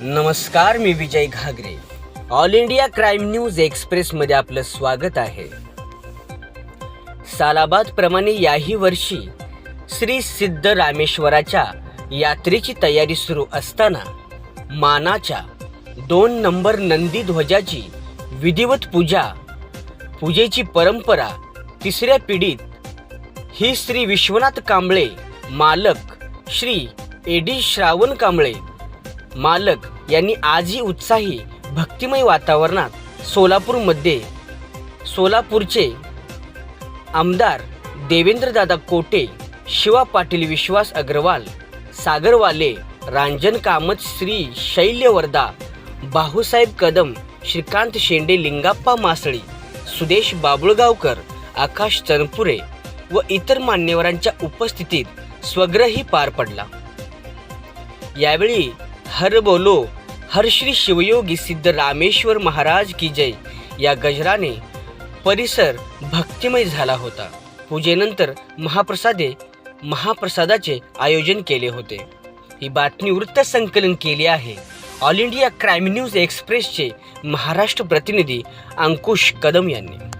नमस्कार मी Vijay Ghagre. All India crime news एक्सप्रेसमध्ये आपलं स्वागत आहे. सालाबाद प्रमाणे याही वर्षी श्री सिद्ध रामेश्वराच्या यात्रेची तयारी सुरू असताना मानाच्या दोन नंबर नंदी ध्वजाची विधिवत पूजा पूजेची परंपरा तिसऱ्या पिढीत ही श्री विश्वनाथ कांबळे मालक श्री एडी श्रावण कांबळे मालक यांनी आजही उत्साही भक्तिमय वातावरणात सोलापूरमध्ये सोलापूरचे आमदार देवेंद्रदादा कोटे शिवा पाटील विश्वास अग्रवाल सागरवाले रांजन कामत श्री शैल्यवर्धा बाहूसाहेब कदम श्रीकांत शेंडे लिंगाप्पा मासळी सुदेश बाबुळगावकर आकाश चनपुरे व इतर मान्यवरांच्या उपस्थितीत स्वग्रही पार पडला. यावेळी हर बोलो हर श्री शिवयोगी सिद्ध रामेश्वर महाराज की जय. या गजराने परिसर भक्तिमय झाला होता. पूजेनंतर महाप्रसादे महाप्रसादाचे आयोजन केले होते. ही बातमी वृत्त संकलन केली आहे. ऑल इंडिया क्राईम न्यूज एक्सप्रेसचे महाराष्ट्र प्रतिनिधी अंकुश कदम यांनी.